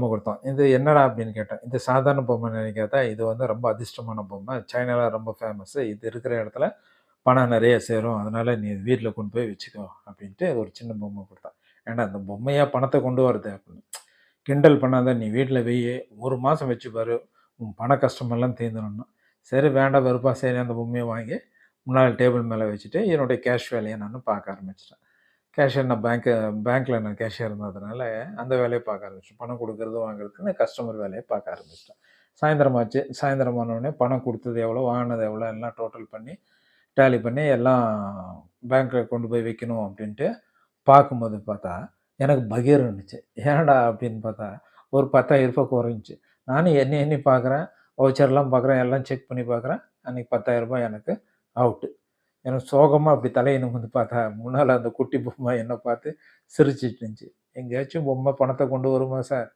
பொம்மை கொடுத்தோம். இது என்னடா அப்படின்னு கேட்டேன். இது சாதாரண பொம்மைன்னு நினைக்காத, இது வந்து ரொம்ப அதிர்ஷ்டமான பொம்மை. சைனாவில் ரொம்ப ஃபேமஸ்ஸு இது இருக்கிற இடத்துல பணம் நிறைய சேரும். அதனால நீ வீட்டில் கொண்டு போய் வச்சுக்கோ அப்படின்ட்டு ஒரு சின்ன பொம்மை கொடுத்தான் ஏன்னா அந்த பொம்மையாக பணத்தை கொண்டு வருது அப்படின்னு. கிண்டல் பண்ணாத நீ வீட்டில் வெய் ஒரு மாதம் வச்சு பாரு. உன் பண கஷ்டமெல்லாம் தீர்ந்துடணும் சரி வேண்டாம் வெறுப்பா சரி அந்த பொம்மையை வாங்கி முன்னாள் டேபிள் மேலே வச்சுட்டு என்னுடைய கேஷ் வேலையை நான் பார்க்க ஆரம்பிச்சிட்டேன் கேஷியர் நான் பேங்க்கு பேங்க்கில் நான் கேஷியர் இருந்ததுனால, அந்த வேலையை பார்க்க ஆரம்பிச்சுட்டேன். பணம் குடுக்கறது, வாங்குறதுன்னு கஸ்டமர் வேலையை பார்க்க ஆரம்பிச்சிட்டேன் சாயந்தரம் ஆச்சு. சாயந்தரம் ஆனோனே பணம் கொடுத்தது எவ்வளோ, வாங்கினது எவ்வளோ எல்லாம் டோட்டல் பண்ணி, டேலி பண்ணி எல்லாம் பேங்க்கில் கொண்டு போய் வைக்கணும் அப்படின்ட்டு பார்க்கும்போது பார்த்தா, எனக்கு பகீர் இருந்துச்சு ஏன்டா அப்படின்னு பார்த்தா, ஒரு பத்தாயிரம் ரூபாய் குறைஞ்சி நானும் எண்ணி எண்ணி பார்க்குறேன். வவுச்சர்லாம் பார்க்குறேன். எல்லாம் செக் பண்ணி பார்க்குறேன். அன்றைக்கி பத்தாயிரரூபா எனக்கு அவுட்டு. எனக்கு சோகமாக அப்படி தலைய வந்து பார்த்தா, முன்னால் அந்த குட்டி பொம்மை என்ன பார்த்து சிரிச்சிட்டு இருந்துச்சு. எங்கேயாச்சும் பொம்மை பணத்தை கொண்டு வருமா சார்?